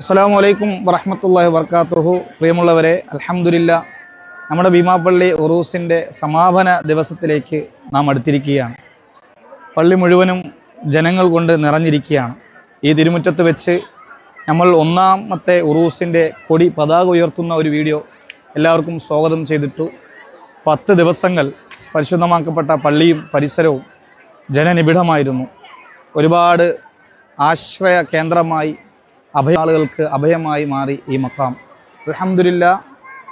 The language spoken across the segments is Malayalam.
അസ്സാം വലൈക്കും വറഹമത്തല്ലാഹി വർക്കാത്തുഹു പ്രിയമുള്ളവരെ അലഹമുല്ല നമ്മുടെ ഭീമാപ്പള്ളി ഉറൂസിന്റെ സമാപന ദിവസത്തിലേക്ക് നാം അടുത്തിരിക്കുകയാണ്. പള്ളി മുഴുവനും ജനങ്ങൾ കൊണ്ട് നിറഞ്ഞിരിക്കുകയാണ്. ഈ തിരുമുറ്റത്ത് വെച്ച് നമ്മൾ ഒന്നാമത്തെ ഉറൂസിന്റെ കൊടി പതാക ഉയർത്തുന്ന ഒരു വീഡിയോ എല്ലാവർക്കും സ്വാഗതം ചെയ്തിട്ടു. പത്ത് ദിവസങ്ങൾ പരിശുദ്ധമാക്കപ്പെട്ട പള്ളിയും പരിസരവും ജനനിബിഡമായിരുന്നു. ഒരുപാട് ആശ്രയ കേന്ദ്രമായി അഭയാളുകൾക്ക് അഭയമായി മാറി ഈ മക്കാം. അലഹമില്ല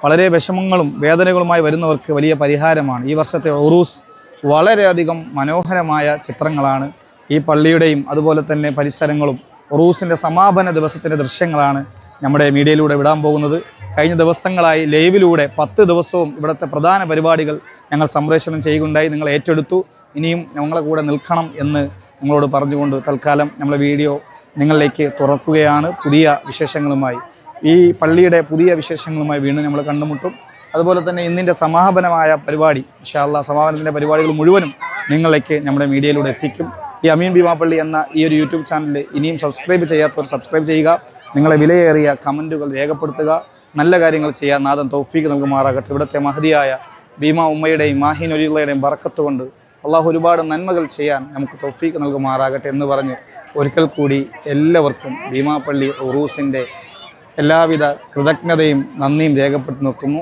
വളരെ വിഷമങ്ങളും വേദനകളുമായി വരുന്നവർക്ക് വലിയ പരിഹാരമാണ്. ഈ വർഷത്തെ ഒറൂസ് വളരെയധികം മനോഹരമായ ചിത്രങ്ങളാണ്. ഈ പള്ളിയുടെയും അതുപോലെ തന്നെ പരിസരങ്ങളും ഒറൂസിന്റെ സമാപന ദിവസത്തിന്റെ ദൃശ്യങ്ങളാണ് നമ്മുടെ മീഡിയയിലൂടെ വിടാൻ പോകുന്നത്. കഴിഞ്ഞ ദിവസങ്ങളായി ലൈവിലൂടെ പത്ത് ദിവസവും ഇവിടുത്തെ പ്രധാന പരിപാടികൾ ഞങ്ങൾ സംപ്രേഷണം ചെയ്യുകയുണ്ടായി. നിങ്ങൾ ഏറ്റെടുത്തു. ഇനിയും ഞങ്ങളെ കൂടെ നിൽക്കണം എന്ന് നിങ്ങളോട് പറഞ്ഞുകൊണ്ട് തൽക്കാലം നമ്മളെ വീഡിയോ നിങ്ങളിലേക്ക് തുറക്കുകയാണ്. പുതിയ വിശേഷങ്ങളുമായി. ഈ പള്ളിയുടെ പുതിയ വിശേഷങ്ങളുമായി വീണ്ടും നമ്മൾ കണ്ടുമുട്ടും. അതുപോലെ തന്നെ ഇന്നിന്റെ സമാപനമായ പരിപാടി ഇൻഷാല്ല സമാപനത്തിന്റെ പരിപാടികൾ മുഴുവനും നിങ്ങളിലേക്ക് നമ്മുടെ മീഡിയയിലൂടെ എത്തിക്കും. ഈ അമീൻ ഭീമാപ്പള്ളി എന്ന ഈ ഒരു യൂട്യൂബ് ചാനൽ ഇനിയും സബ്സ്ക്രൈബ് ചെയ്യാത്തവർ സബ്സ്ക്രൈബ് ചെയ്യുക നിങ്ങളെ വിലയേറിയ കമന്റുകൾ രേഖപ്പെടുത്തുക നല്ല കാര്യങ്ങൾ ചെയ്യാൻ നാദം നമുക്ക് മാറാകട്ടെ ഇവിടുത്തെ മഹതിയായ ഭീമ ഉമ്മയുടെയും മാഹിൻ ഒലിയുള്ളയുടെയും ബറക്കത്ത് കൊണ്ട് അള്ളാഹു ഒരുപാട് നന്മകൾ ചെയ്യാൻ നമുക്ക് തൊഫീക്ക് നൽകുമാറാകട്ടെ എന്ന് പറഞ്ഞ് ഒരിക്കൽ കൂടി എല്ലാവർക്കും ഭീമാപ്പള്ളി ഉറൂസിന്റെ എല്ലാവിധ കൃതജ്ഞതയും നന്ദിയും രേഖപ്പെട്ടു നിർത്തുന്നു